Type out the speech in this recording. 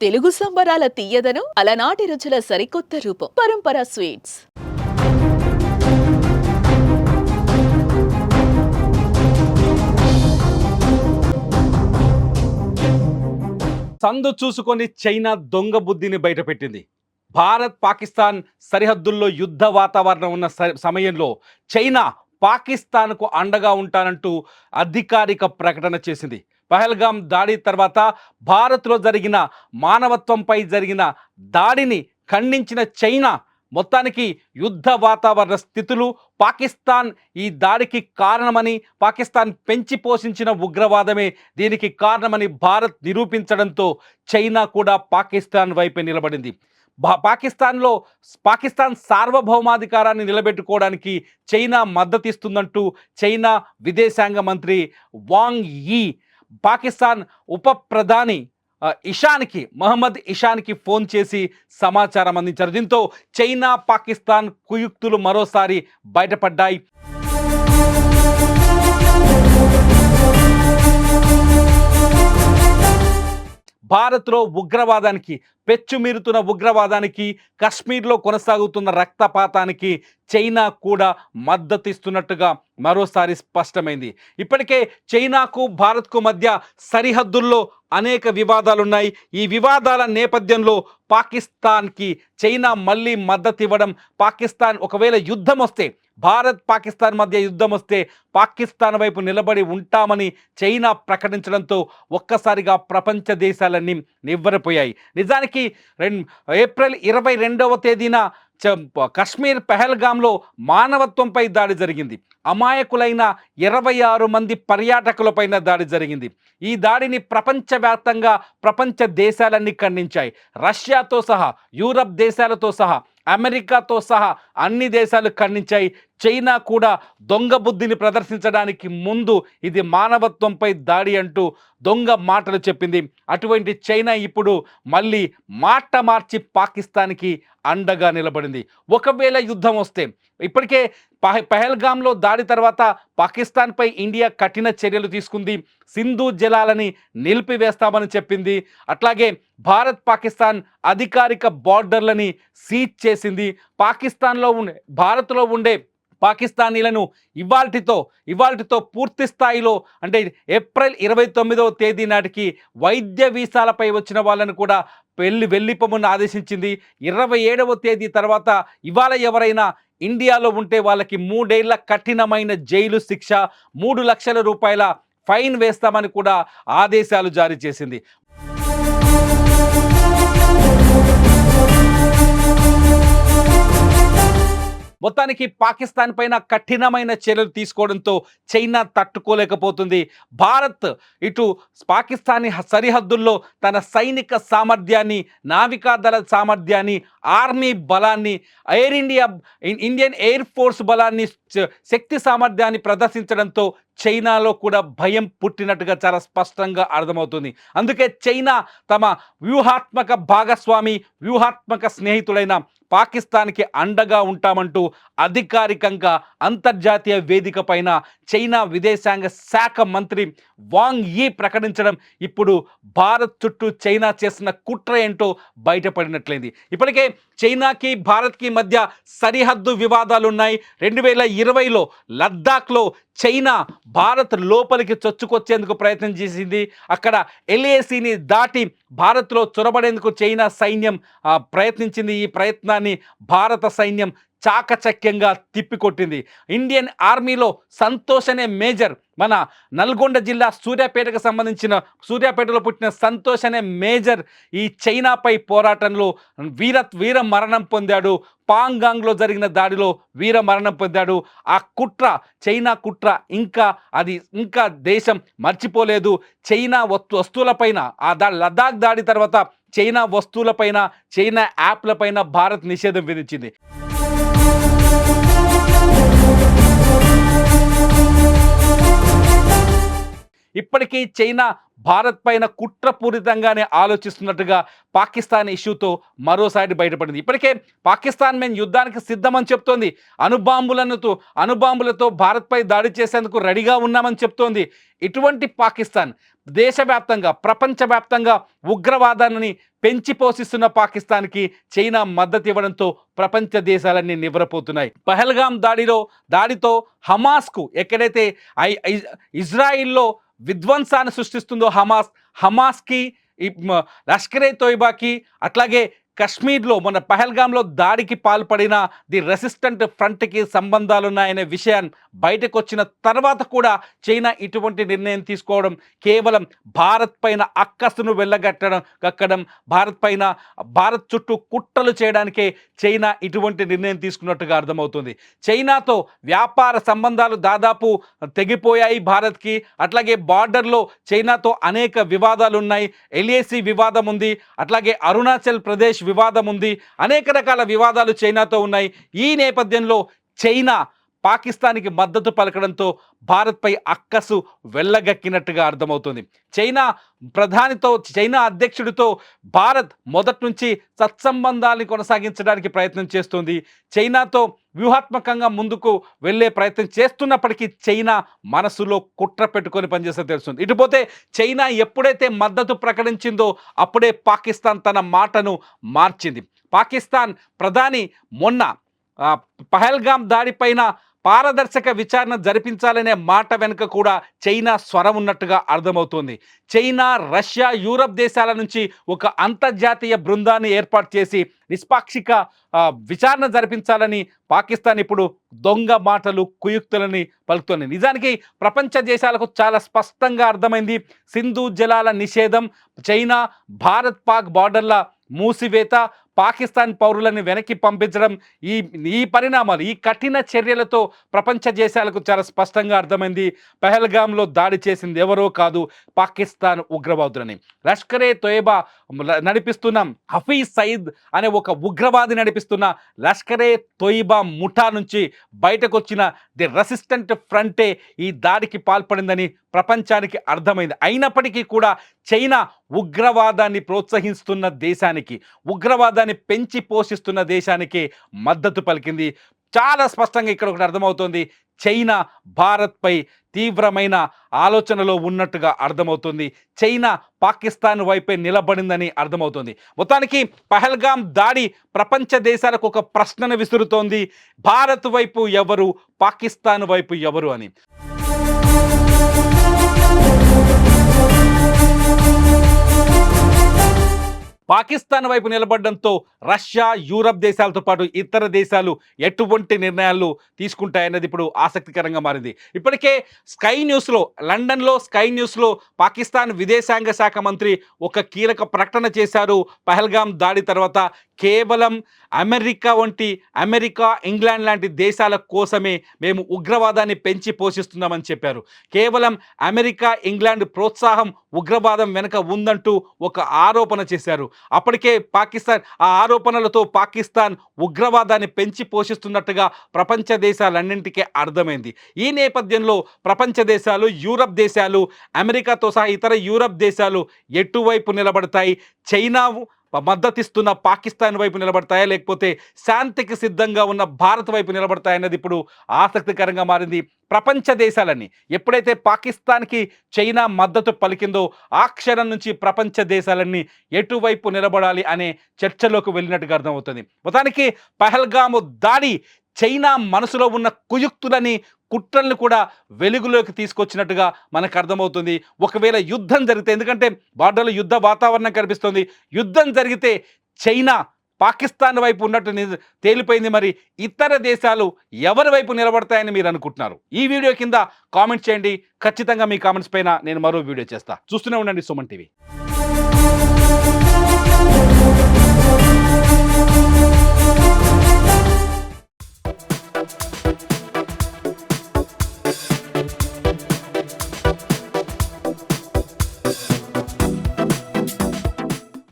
తెలుగు సంబరాల తీయదను అలనాటి రుచుల సరికొత్త రూపం. పరంపర స్వీట్స్. సందు చూసుకొని చైనా దొంగ బుద్ధిని బయటపెట్టింది. భారత్ పాకిస్తాన్ సరిహద్దుల్లో యుద్ధ వాతావరణం ఉన్న స- సమయంలో చైనా పాకిస్తాన్కు అండగా ఉంటానంటూ అధికారిక ప్రకటన చేసింది. పహల్గాం దాడి తర్వాత భారత్లో జరిగిన మానవత్వంపై జరిగిన దాడిని ఖండించిన చైనా మొత్తానికి యుద్ధ వాతావరణ స్థితులు పాకిస్తాన్ ఈ దాడికి కారణమని పాకిస్తాన్ పెంచి పోషించిన ఉగ్రవాదమే దీనికి కారణమని భారత్ నిరూపించడంతో చైనా కూడా పాకిస్తాన్ వైపే నిలబడింది. భా- పాకిస్తాన్లో పాకిస్తాన్ సార్వభౌమాధికారాన్ని నిలబెట్టుకోవడానికి చైనా మద్దతిస్తుందంటూ చైనా విదేశాంగ మంత్రి వాంగ్ యీ పాకిస్తాన్ ఉప ప్రధాని ఇషాన్కి మహమ్మద్ ఇషాన్కి ఫోన్ చేసి సమాచారం అందించారు. దీంతో చైనా పాకిస్తాన్ కుయుక్తులు మరోసారి బయటపడ్డాయి. భారత్లో ఉగ్రవాదానికి పెచ్చుమీరుతున్న ఉగ్రవాదానికి కశ్మీర్లో కొనసాగుతున్న రక్తపాతానికి చైనా కూడా మద్దతిస్తున్నట్టుగా మరోసారి స్పష్టమైంది. ఇప్పటికే చైనాకు భారత్కు మధ్య సరిహద్దుల్లో అనేక వివాదాలున్నాయి. ఈ వివాదాల నేపథ్యంలో పాకిస్తాన్కి చైనా మళ్ళీ మద్దతు ఇవ్వడం పాకిస్తాన్ ఒకవేళ యుద్ధం వస్తే భారత్ పాకిస్తాన్ మధ్య యుద్ధం వస్తే పాకిస్తాన్ వైపు నిలబడి ఉంటామని చైనా ప్రకటించడంతో ఒక్కసారిగా ప్రపంచ దేశాలన్నీ నివ్వరపోయాయి. నిజానికి రెండు ఏప్రిల్ ఇరవై రెండవ తేదీన చ- కశ్మీర్ పెహల్గాంలో మానవత్వంపై దాడి జరిగింది. అమాయకులైన ఇరవై ఆరు మంది పర్యాటకులపైన దాడి జరిగింది. ఈ దాడిని ప్రపంచవ్యాప్తంగా ప్రపంచ దేశాలన్నీ ఖండించాయి. రష్యాతో సహా యూరప్ దేశాలతో సహా అమెరికాతో సహా అన్ని దేశాలు ఖండించాయి. చైనా కూడా దొంగ బుద్ధిని ప్రదర్శించడానికి ముందు ఇది మానవత్వంపై దాడి అంటూ దొంగ మాటలు చెప్పింది. అటువంటి చైనా ఇప్పుడు మళ్ళీ మాట మార్చి పాకిస్తాన్కి అండగా నిలబడింది. ఒకవేళ యుద్ధం వస్తే ఇప్పటికే పహ పహల్గాంలో దాడి తర్వాత పాకిస్తాన్పై ఇండియా కఠిన చర్యలు తీసుకుంది. సింధు జలాలని నిలిపివేస్తామని చెప్పింది. అట్లాగే భారత్ పాకిస్తాన్ అధికారిక బార్డర్లని సీజ్ చేసింది. పాకిస్తాన్లో ఉండే భారత్లో ఉండే పాకిస్తానీలను ఇవాల్టితో ఇవాల్టితో పూర్తి స్థాయిలో అంటే ఏప్రిల్ ఇరవై తొమ్మిదవ తేదీ నాటికి వైద్య వీసాలపై వచ్చిన వాళ్ళను కూడా వెళ్ళి వెళ్ళిపోమని ఆదేశించింది. ఇరవై ఏడవ తేదీ తర్వాత ఇవాళ ఎవరైనా ఇండియాలో ఉంటే వాళ్ళకి మూడేళ్ళ కఠినమైన జైలు శిక్ష మూడు లక్షల రూపాయల ఫైన్ వేస్తామని కూడా ఆదేశాలు జారీ చేసింది. మొత్తానికి పాకిస్తాన్ పైన కఠినమైన చర్యలు తీసుకోవడంతో చైనా తట్టుకోలేకపోతుంది. భారత్ ఇటు పాకిస్తానీ సరిహద్దుల్లో తన సైనిక సామర్థ్యాన్ని నావికాదళ సామర్థ్యాన్ని ఆర్మీ బలాన్ని ఎయిర్ ఇండియా ఇన్- ఇండియన్ ఎయిర్ ఫోర్స్ బలాన్ని శక్తి సామర్థ్యాన్ని ప్రదర్శించడంతో చైనాలో కూడా భయం పుట్టినట్టుగా చాలా స్పష్టంగా అర్థమవుతుంది. అందుకే చైనా తమ వ్యూహాత్మక భాగస్వామి వ్యూహాత్మక స్నేహితుడైన పాకిస్తాన్కి అండగా ఉంటామంటూ అధికారికంగా అంతర్జాతీయ వేదిక పైన చైనా విదేశాంగ శాఖ మంత్రి వాంగ్ యీ ప్రకటించడం ఇప్పుడు భారత్ చుట్టూ చైనా చేసిన కుట్ర ఏంటో బయటపడినట్లయింది. ఇప్పటికే చైనాకి భారత్కి మధ్య సరిహద్దు వివాదాలు ఉన్నాయి రెండు వేల ఇరవైలో లద్దాఖ్లో చైనా భారత్ లోపలికి చొచ్చుకొచ్చేందుకు ప్రయత్నం చేసింది. అక్కడ ఎల్ఏసీని దాటి భారత్లో చొరబడేందుకు చైనా సైన్యం ప్రయత్నించింది. ఈ ప్రయత్నాన్ని భారత సైన్యం చాకచక్యంగా తిప్పికొట్టింది. ఇండియన్ ఆర్మీలో సంతోష్ అనే మేజర్. మన నల్గొండ జిల్లా సూర్యాపేటకు సంబంధించిన సూర్యాపేటలో పుట్టిన సంతోష్ అనే మేజర్ ఈ చైనాపై పోరాటంలో వీర వీర మరణం పొందాడు. పాంగాంగ్లో జరిగిన దాడిలో వీర మరణం పొందాడు. ఆ కుట్ర చైనా కుట్ర ఇంకా అది ఇంకా దేశం మర్చిపోలేదు. చైనా వస్తు వస్తువులపైన ఆ దా లదాఖ్ దాడి తర్వాత చైనా వస్తువులపైన చైనా యాప్లపైన భారత్ నిషేధం విధించింది. ఇప్పటికీ చైనా భారత్ పైన కుట్రపూరితంగానే ఆలోచిస్తున్నట్టుగా పాకిస్తాన్ ఇష్యూతో మరోసారి బయటపడింది. ఇప్పటికే పాకిస్తాన్ మేము యుద్ధానికి సిద్ధమని చెప్తోంది. అణుబాంబులతో అణుబాంబులతో భారత్పై దాడి చేసేందుకు రెడీగా ఉన్నామని చెప్తోంది ఇటువంటి పాకిస్తాన్. దేశవ్యాప్తంగా ప్రపంచవ్యాప్తంగా ఉగ్రవాదాన్ని పెంచి పోషిస్తున్న పాకిస్తాన్కి చైనా మద్దతు ఇవ్వడంతో ప్రపంచ దేశాలన్నీ నివ్వరపోతున్నాయి. పహల్గాం దాడిలో దాడితో హమాస్కు ఎక్కడైతే ఐ- ఇజ్రాయిల్లో విధ్వంసాన్ని సృష్టిస్తుందో హమాస్ హమాస్కి ఈ లష్కరే తోయిబాకి అట్లాగే కశ్మీర్లో మన పహల్గాంలో దాడికి పాల్పడిన ది రెసిస్టెంట్ ఫ్రంట్కి సంబంధాలున్నాయనే విషయాన్ని బయటకు వచ్చిన తర్వాత కూడా చైనా ఇటువంటి నిర్ణయం తీసుకోవడం కేవలం భారత్ పైన అక్కసును వెళ్ళగట్టడం కక్కడం భారత్ పైన భారత్ చుట్టూ కుట్రలు చేయడానికే చైనా ఇటువంటి నిర్ణయం తీసుకున్నట్టుగా అర్థమవుతుంది. చైనాతో వ్యాపార సంబంధాలు దాదాపు తెగిపోయాయి భారత్కి. అట్లాగే బార్డర్లో చైనాతో అనేక వివాదాలు ఉన్నాయి ఎల్ఏసి వివాదం ఉంది. అట్లాగే అరుణాచల్ ప్రదేశ్ వివాదం ఉంది. అనేక రకాల వివాదాలు చైనాతో ఉన్నాయి. ఈ నేపథ్యంలో చైనా పాకిస్తాన్కి మద్దతు పలకడంతో భారత్పై అక్కసు వెళ్ళగక్కినట్టుగా అర్థమవుతుంది. చైనా ప్రధానితో చైనా అధ్యక్షుడితో భారత్ మొదటి నుంచి సత్సంబంధాన్ని కొనసాగించడానికి ప్రయత్నం చేస్తుంది. చైనాతో వ్యూహాత్మకంగా ముందుకు వెళ్ళే ప్రయత్నం చేస్తున్నప్పటికీ చైనా మనసులో కుట్ర పెట్టుకొని పనిచేస్తే తెలుస్తుంది. ఇటుపోతే చైనా ఎప్పుడైతే మద్దతు ప్రకటించిందో అప్పుడే పాకిస్తాన్ తన మాటను మార్చింది. పాకిస్తాన్ ప్రధాని మొన్న పహల్గామ్ దాడిపైన పారదర్శక విచారణ జరిపించాలనే మాట వెనుక కూడా చైనా స్వరం ఉన్నట్టుగా అర్థమవుతోంది. చైనా రష్యా యూరప్ దేశాల నుంచి ఒక అంతర్జాతీయ బృందాన్ని ఏర్పాటు చేసి నిష్పాక్షిక విచారణ జరిపించాలని పాకిస్తాన్ ఇప్పుడు దొంగ మాటలు కుయుక్తులని పలుకుతోంది. నిజానికి ప్రపంచ దేశాలకు చాలా స్పష్టంగా అర్థమైంది. సింధు జలాల నిషేధం చైనా భారత్ పాక్ బార్డర్ల మూసివేత పాకిస్తాన్ పౌరులను వెనక్కి పంపించడం ఈ ఈ పరిణామాలు ఈ కఠిన చర్యలతో ప్రపంచ దేశాలకు చాలా స్పష్టంగా అర్థమైంది. పెహల్గామ్లో దాడి చేసింది ఎవరో కాదు పాకిస్తాన్ ఉగ్రవాదులని. లష్కరే తోయబా నడిపిస్తున్న హఫీజ్ సయీద్ అనే ఒక ఉగ్రవాది నడిపిస్తున్న లష్కరే తోయిబా ముఠా నుంచి బయటకు వచ్చిన ది రెసిస్టెంట్ ఫ్రంటే ఈ దాడికి పాల్పడిందని ప్రపంచానికి అర్థమైంది. అయినప్పటికీ కూడా చైనా ఉగ్రవాదాన్ని ప్రోత్సహిస్తున్న దేశానికి ఉగ్రవాదాన్ని పెంచి పోషిస్తున్న దేశానికి మద్దతు పలికింది. చాలా స్పష్టంగా ఇక్కడ ఒకటి అర్థమవుతోంది. చైనా భారత్పై తీవ్రమైన ఆలోచనలో ఉన్నట్టుగా అర్థమవుతుంది. చైనా పాకిస్తాన్ వైపే నిలబడిందని అర్థమవుతుంది. మొత్తానికి పహల్గాం దాడి ప్రపంచ దేశాలకు ఒక ప్రశ్నను విసురుతోంది. భారత్ వైపు ఎవరు? పాకిస్తాన్ వైపు ఎవరు అని. పాకిస్తాన్ వైపు నిలబడడంతో రష్యా యూరప్ దేశాలతో పాటు ఇతర దేశాలు ఎటువంటి నిర్ణయాలు తీసుకుంటాయన్నది ఇప్పుడు ఆసక్తికరంగా మారింది. ఇప్పటికే స్కై న్యూస్లో లండన్లో స్కై న్యూస్లో పాకిస్తాన్ విదేశాంగ శాఖ మంత్రి ఒక కీలక ప్రకటన చేశారు. పహల్గాం దాడి తర్వాత కేవలం అమెరికా వంటి అమెరికా ఇంగ్లాండ్ లాంటి దేశాల కోసమే మేము ఉగ్రవాదాన్ని పెంచి పోషిస్తున్నామని చెప్పారు. కేవలం అమెరికా ఇంగ్లాండ్ ప్రోత్సాహం ఉగ్రవాదం వెనుక ఉందంటూ ఒక ఆరోపణ చేశారు. అప్పటికే పాకిస్తాన్ ఆ ఆరోపణలతో పాకిస్తాన్ ఉగ్రవాదాన్ని పెంచి పోషిస్తున్నట్టుగా ప్రపంచ దేశాలన్నింటికీ అర్థమైంది. ఈ నేపథ్యంలో ప్రపంచ దేశాలు యూరప్ దేశాలు అమెరికాతో సహా ఇతర యూరప్ దేశాలు ఎటువైపు నిలబడతాయి? చైనా మద్దతిస్తున్న పాకిస్తాన్ వైపు నిలబడతాయా? లేకపోతే శాంతికి సిద్ధంగా ఉన్న భారత్ వైపు నిలబడతాయన్నది ఇప్పుడు ఆసక్తికరంగా మారింది ప్రపంచ దేశాలన్నీ. ఎప్పుడైతే పాకిస్తాన్కి చైనా మద్దతు పలికిందో ఆ క్షణం నుంచి ప్రపంచ దేశాలన్నీ ఎటువైపు నిలబడాలి అనే చర్చలోకి వెళ్ళినట్టుగా అర్థమవుతుంది. మొత్తానికి పహల్గాము దాడి చైనా మనసులో ఉన్న కుయుక్తులని కుట్రల్ని కూడా వెలుగులోకి తీసుకొచ్చినట్టుగా మనకు అర్థమవుతుంది. ఒకవేళ యుద్ధం జరిగితే ఎందుకంటే బార్డర్లో యుద్ధ వాతావరణం కనిపిస్తుంది. యుద్ధం జరిగితే చైనా పాకిస్తాన్ వైపు ఉన్నట్టు తేలిపోయింది మరి ఇతర దేశాలు ఎవరి వైపు నిలబడతాయని మీరు అనుకుంటున్నారు? ఈ వీడియో కింద కామెంట్ చేయండి. ఖచ్చితంగా మీ కామెంట్స్ పైన నేను మరో వీడియో చేస్తా. చూస్తూనే ఉండండి సుమన్ టీవీ.